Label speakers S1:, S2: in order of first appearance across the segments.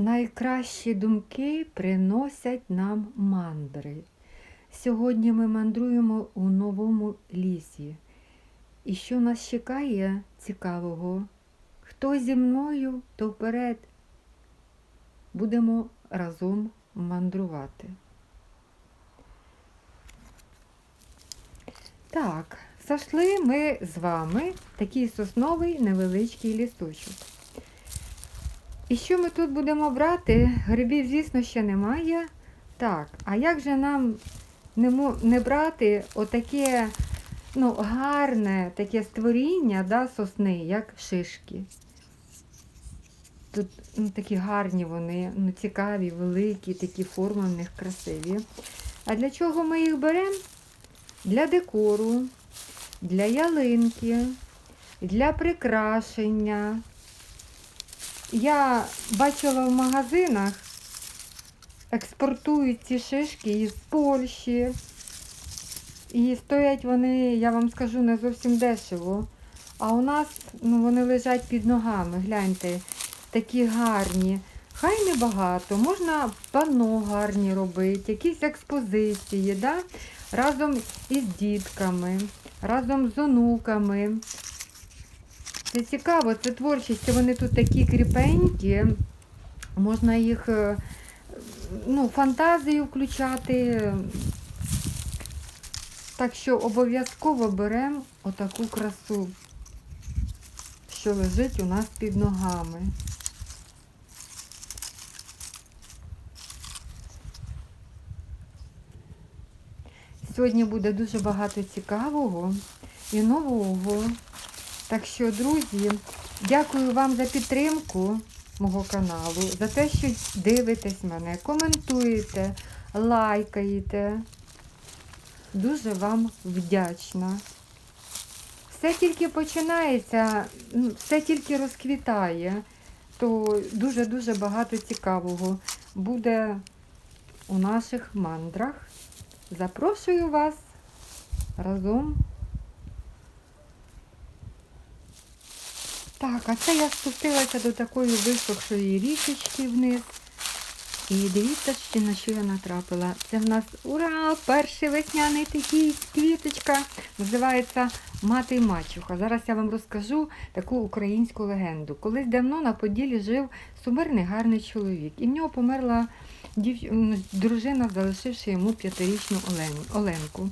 S1: Найкращі думки приносять нам мандри. Сьогодні ми мандруємо у новому лісі. І що нас чекає цікавого? Хто зі мною, то вперед. Будемо разом мандрувати. Так, зайшли ми з вами такий сосновий невеличкий лісочок. І що ми тут будемо брати? Грибів, звісно, ще немає. Так, а як же нам не, брати отаке ну, гарне таке створіння да, сосни, як шишки? Тут ну, такі гарні вони, ну, цікаві, великі, такі форми в них красиві. А для чого ми їх беремо? Для декору, для ялинки, для прикрашення. Я бачила в магазинах, експортують ці шишки із Польщі. І стоять вони, я вам скажу, не зовсім дешево. А у нас ну, вони лежать під ногами. Гляньте, такі гарні. Хай не багато, можна пано гарні робити, якісь експозиції, да? разом із дітками, разом з онуками. Це цікаво, це творчість, вони тут такі кріпенькі, можна їх е, ну, фантазію включати. Так що обов'язково беремо отаку красу, що лежить у нас під ногами. Сьогодні буде дуже багато цікавого і нового. Так що, друзі, дякую вам за підтримку мого каналу, за те, що дивитесь мене, коментуєте, лайкаєте. Дуже вам вдячна. Все тільки починається, ну, все тільки розквітає, то дуже-дуже багато цікавого буде у наших мандрах. Запрошую вас разом. Так, а це я спустилася до такої висохшої річечки вниз. І дивіться, що на що я натрапила. Це в нас ура! Перший весняний такий квіточка. Називається Мати мачуха. Зараз я вам розкажу таку українську легенду. Колись давно на Поділі жив сумирний гарний чоловік. І в нього померла дів... дружина, залишивши йому п'ятирічну Олен- Оленку.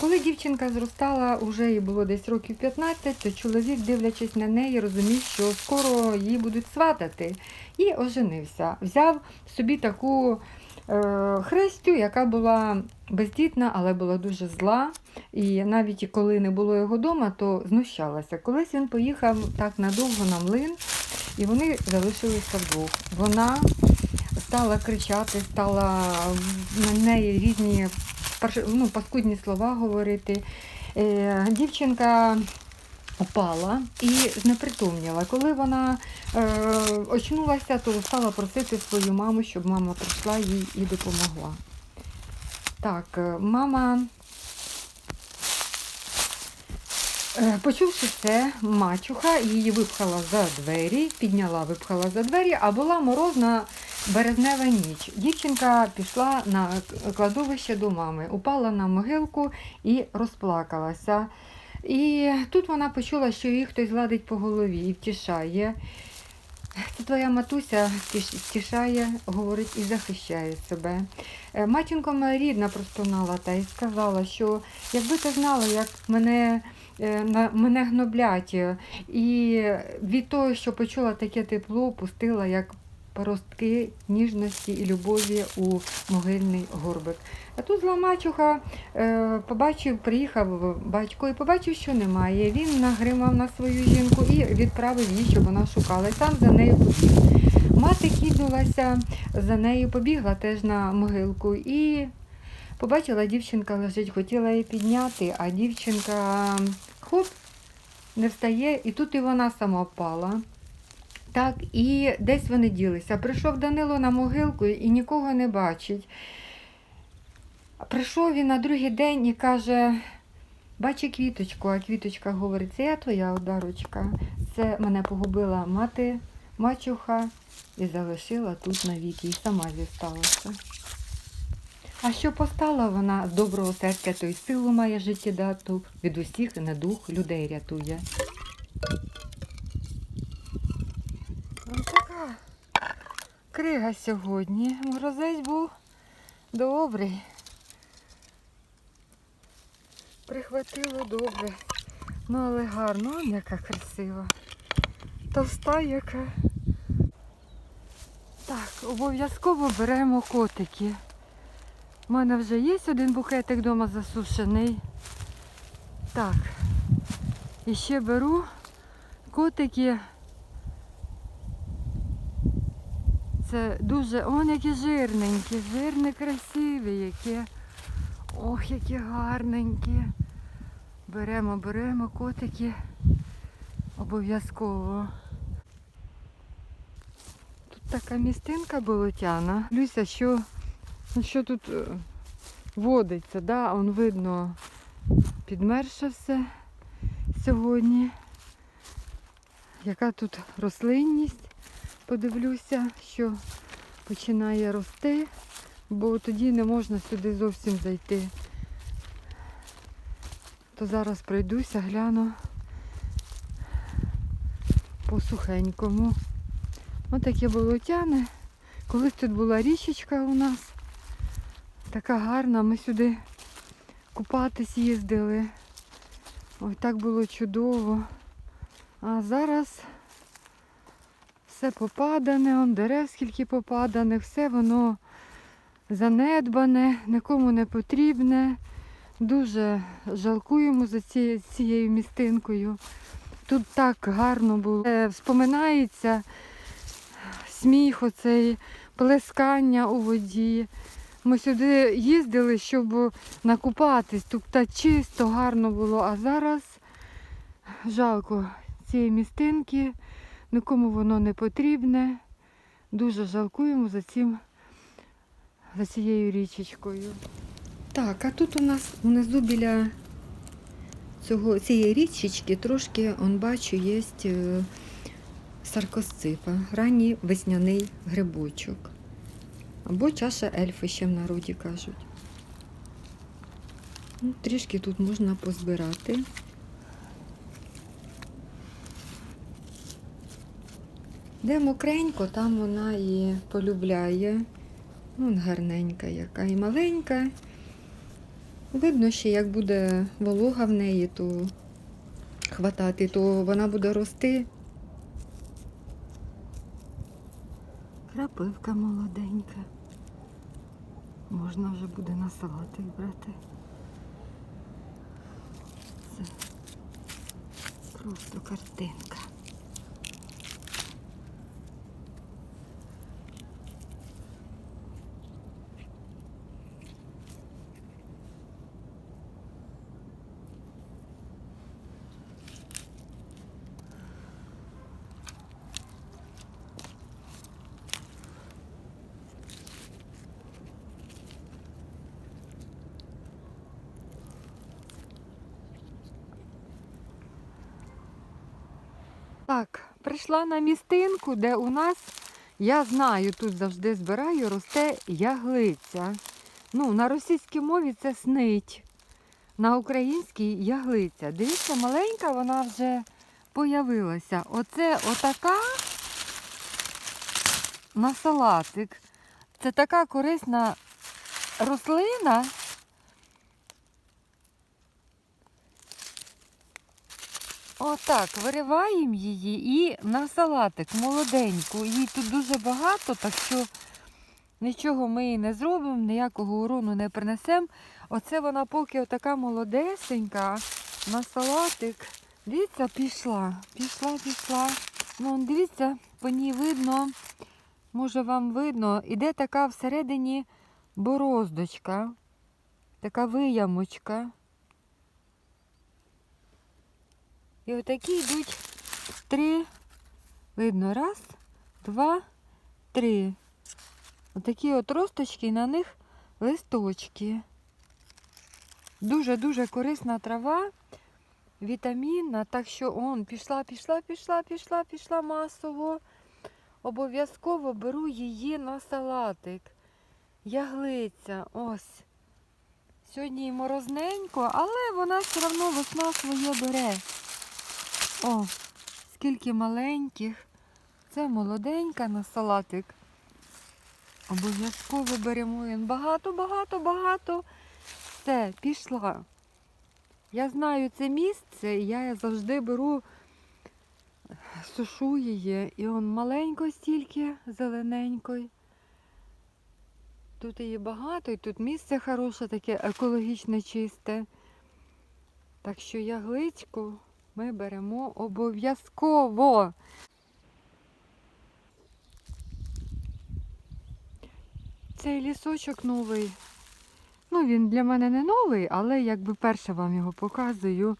S1: Коли дівчинка зростала, уже їй було десь років 15, то чоловік, дивлячись на неї, розумів, що скоро її будуть сватати. І оженився. Взяв собі таку е, хрестю, яка була бездітна, але була дуже зла. І навіть коли не було його вдома, то знущалася. Колись він поїхав так надовго на млин, і вони залишилися вдвох. Вона стала кричати, стала на неї різні ну, паскудні слова говорити. Е, дівчинка упала і знепритомніла. Коли вона е, очнулася, то стала просити свою маму, щоб мама прийшла їй і допомогла. Так, е, мама, е, почувши це, мачуха її випхала за двері, підняла, випхала за двері, а була морозна березнева ніч. Дівчинка пішла на кладовище до мами, упала на могилку і розплакалася. І тут вона почула, що її хтось гладить по голові і втішає. Це твоя матуся втішає, говорить і захищає себе. Е, Матінко моя рідна простонала та й сказала, що якби ти знала, як мене, е, мене гноблять, і від того, що почула таке тепло, пустила як поростки ніжності і любові у могильний горбик. А тут зла мачуха е, побачив, приїхав батько і побачив, що немає. Він нагримав на свою жінку і відправив її, щоб вона шукала. І сам за нею побіг. Мати кидалася за нею, побігла теж на могилку і побачила, дівчинка лежить, хотіла її підняти, а дівчинка хоп, не встає, і тут і вона сама впала. Так, і десь вони ділися. Прийшов Данило на могилку і нікого не бачить. Прийшов він на другий день і каже: бачи квіточку, а квіточка говорить, це я твоя одарочка. Це мене погубила мати мачуха і залишила тут навіки, і сама зісталася. А що постала вона з доброго серця, то й силу має життєдату, від усіх недух людей рятує. Ось така крига сьогодні. Морозець був добрий. Прихватило добре. Ну, але гарно, он яка красива. Товста яка. Так, обов'язково беремо котики. У мене вже є один букетик вдома засушений. Так. І ще беру котики. Це дуже, он які жирненькі, жирні, красиві, які. Ох, які гарненькі. Беремо, беремо котики обов'язково. Тут така містинка болотяна. Люся, що, що тут е, водиться, да? Он видно підмерше все сьогодні. Яка тут рослинність, подивлюся, що починає рости, бо тоді не можна сюди зовсім зайти. То зараз пройдуся, гляну по сухенькому. Ось таке болотяне. Колись тут була річечка у нас. Така гарна. Ми сюди купатись їздили. Ой, так було чудово. А зараз все попадане, он дерев скільки попаданих, все воно занедбане, нікому не потрібне. Дуже жалкуємо за ці- цією містинкою. Тут так гарно було. Е, Вспоминається сміх, оцей, плескання у воді. Ми сюди їздили, щоб накупатись. Тут так чисто, гарно було. А зараз жалко цієї містинки, нікому воно не потрібне. Дуже жалкуємо за, цим, за цією річечкою. Так, а тут у нас внизу біля цього, цієї річечки трошки, он бачу, є е, саркосципа, ранній весняний грибочок. Або чаша ельфи ще в народі кажуть. Ну, трішки тут можна позбирати. Де мокренько, там вона і полюбляє. Вон гарненька яка і маленька. Видно ще, як буде волога в неї, то хватати, то вона буде рости. Крапивка молоденька. Можна вже буде на салатик брати. Це просто картинка. Так, прийшла на містинку, де у нас, я знаю, тут завжди збираю, росте яглиця. Ну, на російській мові це снить. На українській яглиця. Дивіться, маленька вона вже появилася. Оце отака на салатик. Це така корисна рослина. Отак, вириваємо її і на салатик молоденьку. Її тут дуже багато, так що нічого ми їй не зробимо, ніякого урону не принесемо. Оце вона поки отака молодесенька на салатик. Дивіться, пішла, пішла, пішла. Ну, дивіться, по ній видно, може вам видно, іде така всередині бороздочка, така виямочка. І отакі йдуть три, видно, раз, два, три. Отакі от росточки, на них листочки. Дуже-дуже корисна трава, вітамінна, так що он пішла, пішла, пішла, пішла, пішла масово. обов'язково беру її на салатик. Яглиця, ось. Сьогодні морозненько, але вона все одно весна своє бере. О, скільки маленьких. Це молоденька на салатик. Обов'язково беремо він багато, багато, багато. Все, пішла. Я знаю це місце, і я завжди беру, сушу її, і он маленько стільки, зелененької. Тут її багато, і тут місце хороше, таке екологічне чисте. Так що ягличку ми беремо обов'язково. Цей лісочок новий. Ну, він для мене не новий, але якби перше вам його показую.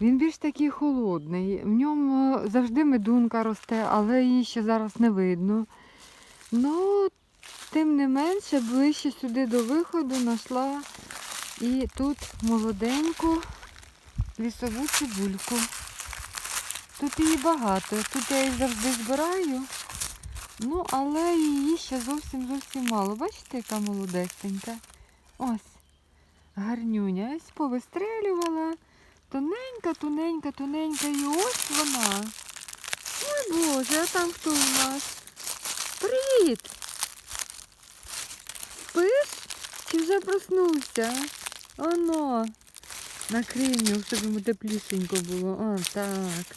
S1: Він більш такий холодний. В ньому завжди медунка росте, але її ще зараз не видно. Ну, тим не менше, ближче сюди до виходу знайшла і тут молоденьку лісову цибульку. Тут її багато. Тут я її завжди збираю. Ну, але її ще зовсім зовсім мало. Бачите, яка молодесенька. Ось. Гарнюня. Ось повистрелювала. Тоненька, тоненька, тоненька. І ось вона. Ой Боже, а там хто у нас? Привіт! Спиш? Чи вже проснувся? Оно. Накрий щоб йому теплісенько було. О, так.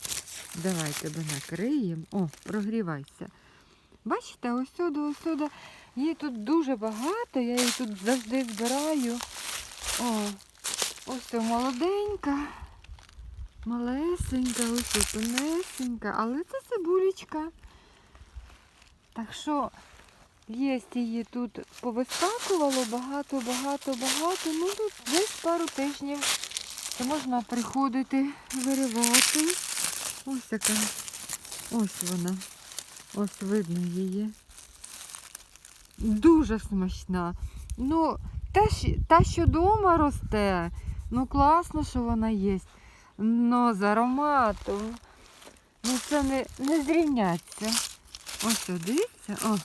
S1: Давай тебе накриємо. О, прогрівайся. Бачите, ось сюди, ось сюди. Її тут дуже багато, я її тут завжди збираю. О, ось молоденька, малесенька, ось тонесенька, але це цибулечка. Так що є її тут повискакувало багато, багато, багато. Ну тут десь пару тижнів. То можна приходити, виривати. Ось яка. Ось вона. Ось видно її. Дуже смачна. Ну, та, що вдома росте, ну класно, що вона є. Но з ароматом. Ну це не, не зрівняться. Ось, дивіться, о,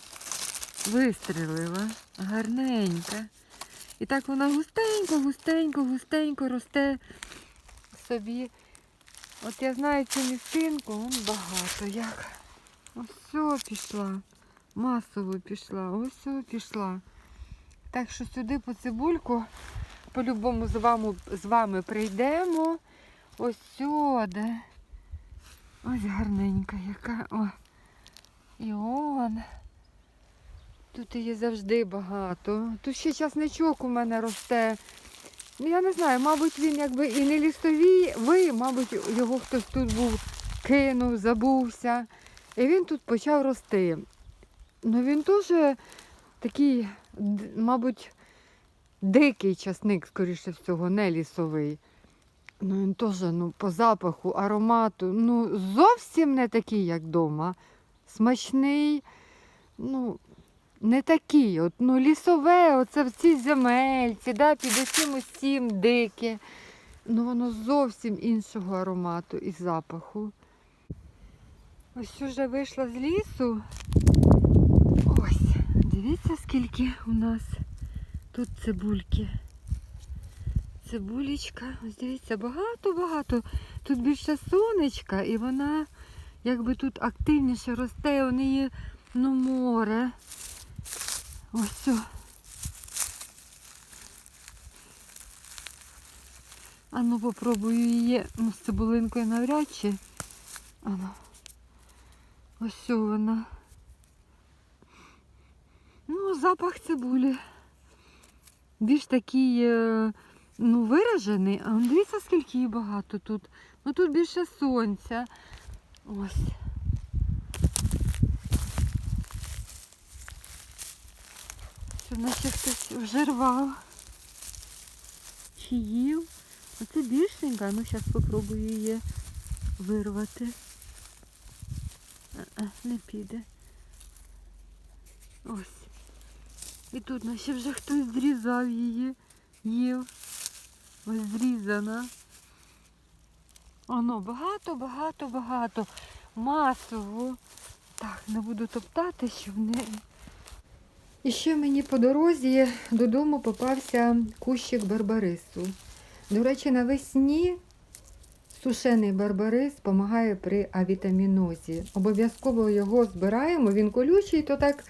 S1: вистрілила. Гарненька. І так вона густенько, густенько, густенько росте собі. От я знаю цю місцинку, вон багато як. Ось пішла. Масово пішла. Ось пішла. Так що сюди по цибульку по-любому з вами, з вами прийдемо. Ось сюди. Ось гарненька яка. О. І он. Тут її завжди багато. Тут ще часничок у мене росте. Ну, я не знаю, мабуть, він якби і не лістовий, ви, мабуть, його хтось тут був, кинув, забувся. І він тут почав рости. Ну він теж такий, мабуть, дикий часник, скоріше всього, не лісовий. Ну він теж ну, по запаху, аромату, ну зовсім не такий, як вдома. Смачний, ну, не такий. От, ну, лісове, оце в цій земельці, да, під усім усім дике. Ну воно зовсім іншого аромату і запаху. Ось уже вийшла з лісу. Ось, дивіться, скільки у нас тут цибульки. Цибулечка, ось дивіться, багато-багато. Тут більше сонечка і вона якби тут активніше росте, у неї ну, море. Ось все. А ну попробую її ну, з цибулинкою навряд чи. Ану. Ось що вона. Ну, запах цибулі. Більш такий, е, ну, виражений. А дивіться, скільки її багато тут. Ну тут більше сонця. Ось. Що наче хтось вже рвав. Чи їв. Оце більшенька, ну зараз спробую її вирвати. А, не піде. Ось. І тут наче вже хтось зрізав її, їв. Ось зрізана. Оно багато, багато, багато. Масово. Так, не буду топтати, щоб не. І ще мені по дорозі додому попався кущик барбарису. До речі, навесні сушений барбарис допомагає при авітамінозі. Обов'язково його збираємо, він колючий, то так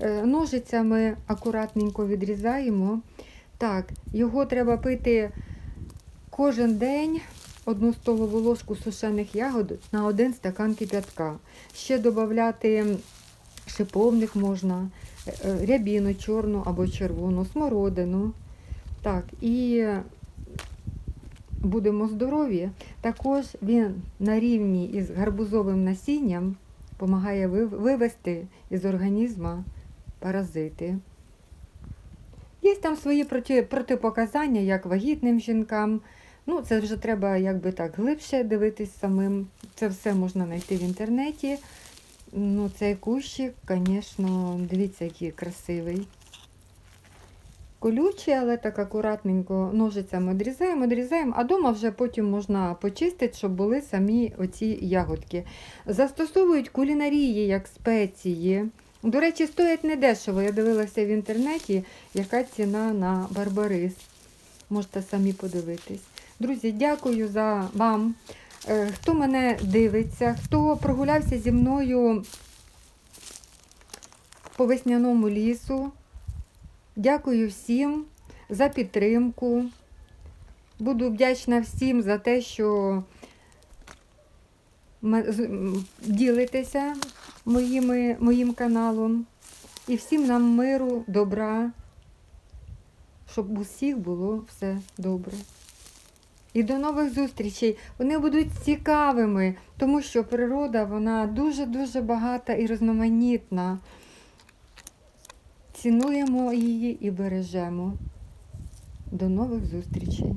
S1: е, ножицями акуратненько відрізаємо. Так, його треба пити кожен день одну столову ложку сушених ягод на один стакан кип'ятка. Ще додати шиповник можна, е, е, рябіну чорну або червону, смородину. Так, і будемо здорові. Також він на рівні із гарбузовим насінням допомагає вивести із організму паразити. Є там свої проти, протипоказання, як вагітним жінкам. Ну, це вже треба якби так глибше дивитись самим. Це все можна знайти в інтернеті. Ну, цей кущик, звісно, дивіться, який красивий. Колючий, але так акуратненько ножицями відрізаємо, відрізаємо, а вдома вже потім можна почистити, щоб були самі оці ягодки. Застосовують кулінарії як спеції. До речі, стоять недешево. Я дивилася в інтернеті, яка ціна на барбарис. Можете самі подивитись. Друзі, дякую за вам. Е, Хто мене дивиться, хто прогулявся зі мною по весняному лісу. Дякую всім за підтримку. Буду вдячна всім за те, що ділитеся моїми, моїм каналом. І всім нам миру, добра, щоб у всіх було все добре. І до нових зустрічей. Вони будуть цікавими, тому що природа вона дуже-дуже багата і різноманітна. Цінуємо її і бережемо. До нових зустрічей!